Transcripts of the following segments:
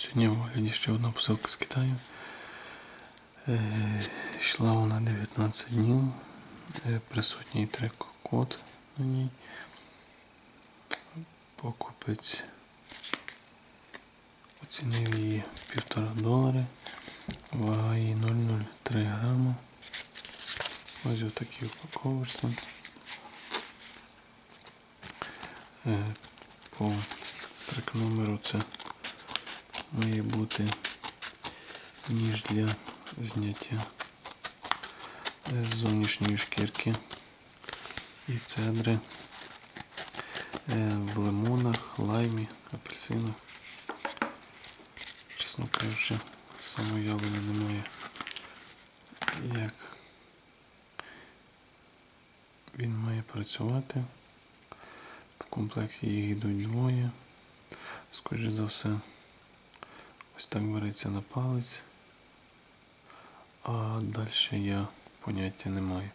Сьогодні в огляді ще одна посилка з Китаю. Е, йшла вона 19 днів. Е, присутній трек-код на ній. Покупець оцінив її в півтора долари. Вага її 0,03 грама. Ось в такій упаковочці. Е, По трек номеру це має бути ніж для зняття е, з зовнішньої шкірки і цедри е, в лимонах, лаймі, апельсинах. Чесно кажучи, самоявлення немає. Як він має працювати. В комплекті їх йдуть двоє. Скоріше за все, ось так береться на палець. А далі я поняття не маю.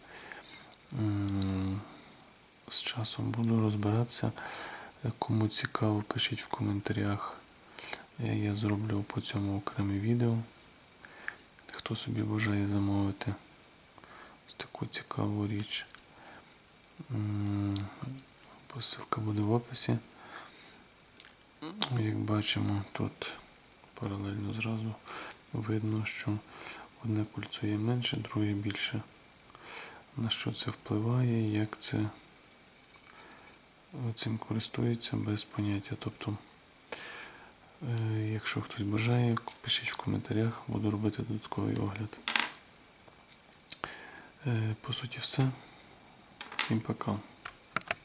З часом буду розбиратися. Кому цікаво, пишіть в коментарях. Я зроблю по цьому окреме відео. Хто собі бажає замовити ось таку цікаву річ. Посилка буде в описі. Як бачимо, тут паралельно зразу видно, що одне кольцо є менше, друге більше. На що це впливає, як це цим користується без поняття. Тобто, е, якщо хтось бажає, пишіть в коментарях, буду робити додатковий огляд. Е, По суті, все. Всім пока.